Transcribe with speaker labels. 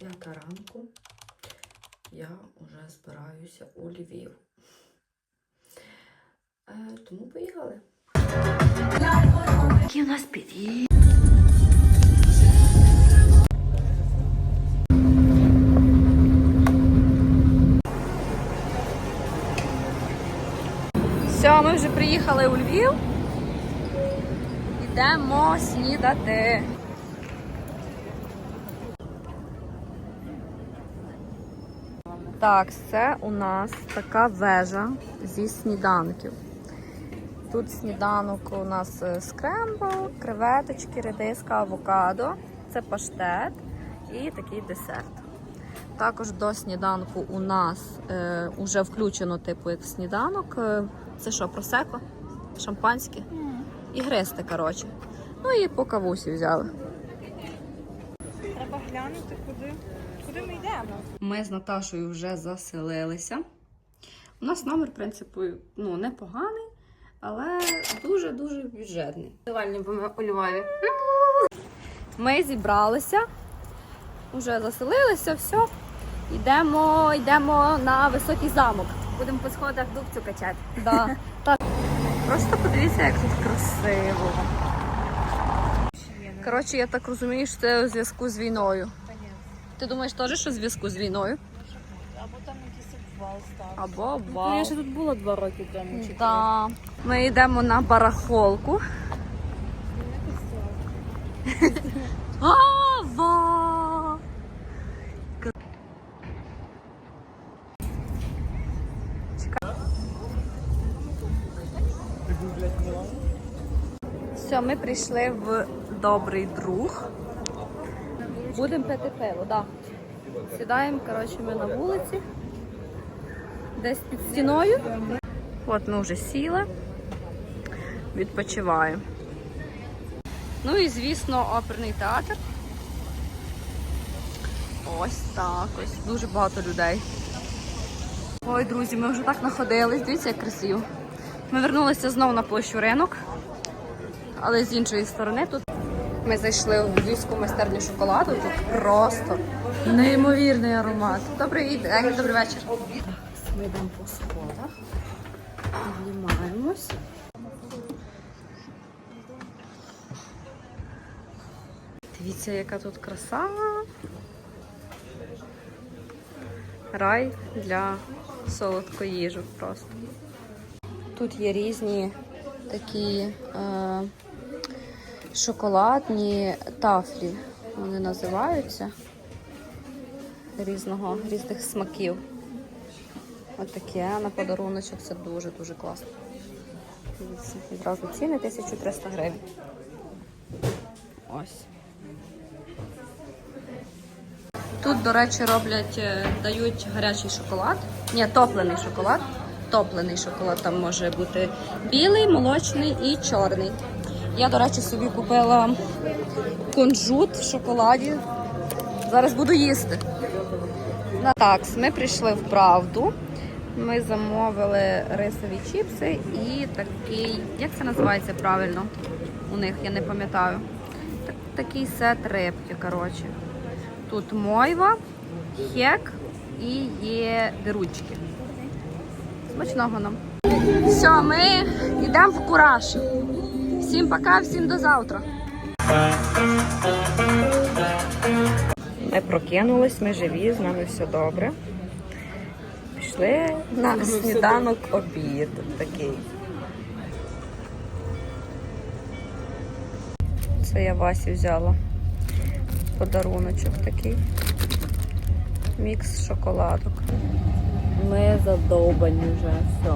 Speaker 1: П'ята ранку я вже збираюся у Львів. Е, тому поїхали. Який у нас під'їзд? Все, ми вже приїхали у Львів. Йдемо снідати. Так, це у нас така вежа зі сніданків. Тут сніданок у нас е, скрембл, креветочки, редиска, авокадо. Це паштет і такий десерт. Також до сніданку у нас е, вже включено, типу, як сніданок. Е, це що, просеко? Шампанське? І гристи, коротше. Ну і по кавусі взяли.
Speaker 2: Глянути, куди, куди ми йдемо.
Speaker 1: Ми з Наташою вже заселилися. У нас номер, в принципі, ну, непоганий, але дуже-дуже бюджетний. Дивальні бо ми у Львові. Ми зібралися, вже заселилися, все. Йдемо, йдемо на високий замок.
Speaker 2: Будемо по сходах дубцю качати.
Speaker 1: Да. Так. Просто подивіться, як тут красиво. Коротше, я так розумію, що це у зв'язку з війною. Ти думаєш теж, що в зв'язку з війною?
Speaker 2: Або там якийсь обвал став.
Speaker 1: Або
Speaker 2: Ну, я ще тут була два роки тому. чи
Speaker 1: Да. Ми йдемо на барахолку. Ава! Все, ми прийшли в добрий друг. Будемо пити пиво, так. Да. Сідаємо, коротше, ми на вулиці. Десь під стіною. От ми вже сіли, відпочиваємо. Ну і, звісно, оперний театр. Ось так, ось дуже багато людей. Ой, друзі, ми вже так находились, дивіться, як красиво. Ми вернулися знову на площу ринок, але з іншої сторони тут ми зайшли в львівську майстерню шоколаду. Тут просто неймовірний аромат. Добрий день, добрий вечір. Ми йдемо по сходах. Піднімаємось. Дивіться, яка тут краса. Рай для солодкоїжок просто. Тут є різні такі е, шоколадні тафлі. Вони називаються різного, різних смаків. Ось таке на подаруночок це дуже-дуже класно. Дивіться, відразу ціни 1300 гривень. Ось. Тут, до речі, роблять, е, дають гарячий шоколад. Ні, топлений шоколад. Топлений шоколад там може бути білий, молочний і чорний. Я, до речі, собі купила кунжут в шоколаді. Зараз буду їсти. На такс, ми прийшли в правду. Ми замовили рисові чіпси і такий, як це називається правильно? У них я не пам'ятаю. Так, такий сет рибки, коротше. Тут мойва, хек і є диручки. Смачного нам. Все, ми йдемо в кураж. Всім пока, всім до завтра. Ми прокинулись, ми живі, з нами все добре. Пішли на сніданок обід такий. Це я Васі взяла. Подаруночок такий. Мікс шоколадок. Ми задовбані вже все.